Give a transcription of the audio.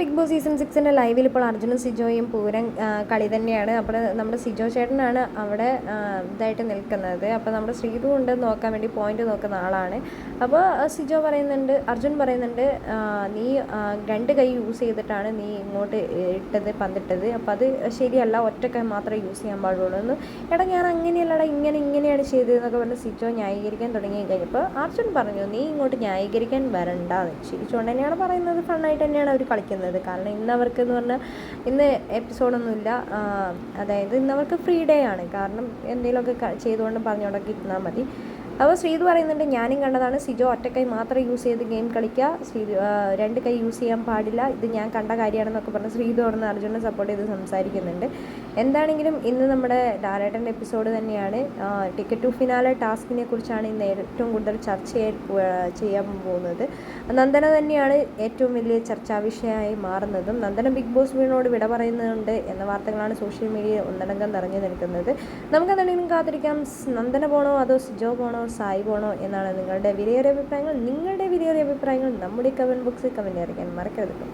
Big boss season സിക്സിന്റെ ലൈവിൽ ഇപ്പോൾ അർജുനും സിജോയും പൂരം കളി തന്നെയാണ്. അപ്പോൾ നമ്മുടെ സിജോ ചേട്ടനാണ് അവിടെ ഇതായിട്ട് നിൽക്കുന്നത്. അപ്പോൾ നമ്മുടെ ശ്രീതു ഉണ്ട് നോക്കാൻ വേണ്ടി പോയിന്റ് നോക്കുന്ന ആളാണ്. അപ്പോൾ സിജോ പറയുന്നുണ്ട് അർജുൻ പറയുന്നുണ്ട് നീ രണ്ട് കൈ യൂസ് ചെയ്തിട്ടാണ് നീ ഇങ്ങോട്ട് ഇട്ടത് പന്തിട്ടത്. അപ്പോൾ അത് ശരിയല്ല ഒറ്റ കൈ മാത്രമേ യൂസ് ചെയ്യാൻ പാടുള്ളൂ. എന്ന് എടാ ഞാൻ അങ്ങനെയല്ലടാ ഇങ്ങനെ ഇങ്ങനെയാണ് ചെയ്തതെന്നൊക്കെ പറഞ്ഞ് സിജോ ന്യായീകരിക്കാൻ തുടങ്ങി കഴിഞ്ഞപ്പോൾ അർജുൻ പറഞ്ഞു നീ ഇങ്ങോട്ട് ന്യായീകരിക്കാൻ വരണ്ടാന്ന് ചിരിച്ചുകൊണ്ട് തന്നെയാണ് പറയുന്നത്. ഫണ്ണായിട്ട് തന്നെയാണ് അവർ കളിക്കുന്നത്. കാരണം ഇന്ന് അവർക്ക് എന്ന് പറഞ്ഞാൽ ഇന്ന് എപ്പിസോഡൊന്നുമില്ല. അതായത് ഇന്ന് അവർക്ക് ഫ്രീ ഡേ ആണ്. കാരണം എന്തെങ്കിലുമൊക്കെ ചെയ്തുകൊണ്ട് പറഞ്ഞുകൊണ്ടൊക്കെ ഇരുന്നാൽ മതി. അപ്പോൾ ശ്രീതു പറയുന്നുണ്ട് ഞാനും കണ്ടതാണ്. സിജോ ഒറ്റക്കൈ മാത്രം യൂസ് ചെയ്ത് ഗെയിം കളിക്കുക. ശ്രീതു രണ്ട് കൈ യൂസ് ചെയ്യാൻ പാടില്ല. ഇത് ഞാൻ കണ്ട കാര്യമാണെന്നൊക്കെ പറഞ്ഞ് ശ്രീതു അവിടെ നിന്ന് അർജുനെ സപ്പോർട്ട് ചെയ്ത് സംസാരിക്കുന്നുണ്ട്. എന്താണെങ്കിലും ഇന്ന് നമ്മുടെ ലാലേട്ടന്റെ എപ്പിസോഡ് തന്നെയാണ്. ടിക്കറ്റ് ടു ഫിനാലെ ടാസ്കിനെ കുറിച്ചാണ് ഇന്ന് ഏറ്റവും കൂടുതൽ ചർച്ച ചെയ്യാൻ പോകുന്നത്. നന്ദന തന്നെയാണ് ഏറ്റവും വലിയ ചർച്ചാ വിഷയമായി മാറുന്നതും. നന്ദന ബിഗ് ബോസ് വീണോട് വിട പറയുന്നുണ്ട് എന്ന വാർത്തകളാണ് സോഷ്യൽ മീഡിയ ഒന്നടങ്കം നിറഞ്ഞു നിൽക്കുന്നത്. നമുക്ക് എന്തെങ്കിലും കാത്തിരിക്കാം. നന്ദന പോണോ അതോ സിജോ പോണോ സായി പോണോ എന്നാണ് നിങ്ങളുടെ വിലയേറിയ അഭിപ്രായങ്ങൾ. നിങ്ങളുടെ വിലയേറിയ അഭിപ്രായങ്ങൾ നമ്മുടെ കമന്റ് ബോക്സിൽ കമന്റ് അറിയിക്കാൻ മറക്കരുത്